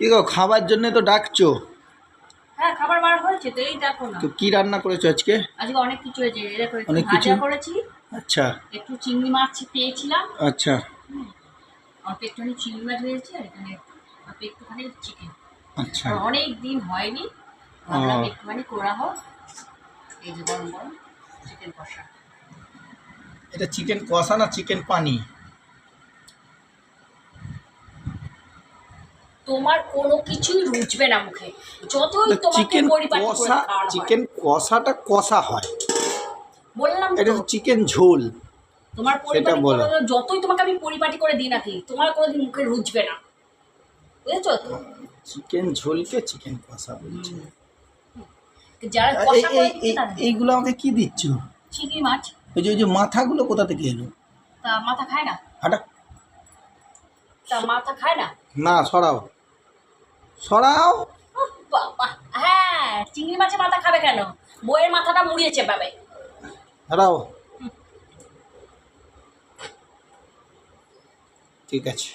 কি গো খাবার জন্য তো ডাকছো? হ্যাঁ খাবার বার হয়েছে তো এই দেখো না। তো কি রান্না করেছ আজকে? আজকে অনেক কিছু হয়েছে দেখো অনেক কিছু? করেছি আচ্ছা। একটু চিংড়ি মাছ পেয়েছিলাম। আচ্ছা। অল্প একটুখানি চিংড়ি মাছ হয়েছে আর এখানে অল্প একটুখানি চিকেন আচ্ছা। অনেক দিন হয়নি ভাবলাম। একটুখানি করা হোক। এই যে গরম গরম চিকেন কষা। এটা চিকেন কষা না চিকেন পানি? তোমার কোনো কিছুই রুচবে না মুখে। যতই তোমাকে চিকেন পরিপাটি করে কষা খাওয়ানো হয়। চিকেন কষাটা কষা হয়। বললাম এটা তো। তো চিকেন ঝোল। তোমার সেটা পরিপাটি বলো। যতই তোমাকে আমি পরিপাটি করে দিই নাকি তোমার কোনোদিন মুখে রুচবে না। বুঝেছ তো? চিকেন ঝোলকে চিকেন কষা বলছে। যারা কষা করে এই- দিচ্ছে এই- তাদের। এইগুলো আমাকে কি দিচ্ছ? চিংড়ি মাছ। ওই যে ওই যে মাথাগুলো কোথা থেকে এলো? তা মাথা খায় না? হাটা তা মাথা খায় না? না সরাও। সরাও। বাবা। হ্যাঁ চিংড়ি মাছের মাথা খাবে কেন? বইয়ের মাথাটা মুড়িয়েছে পাবে সরাও। ঠিক আছে।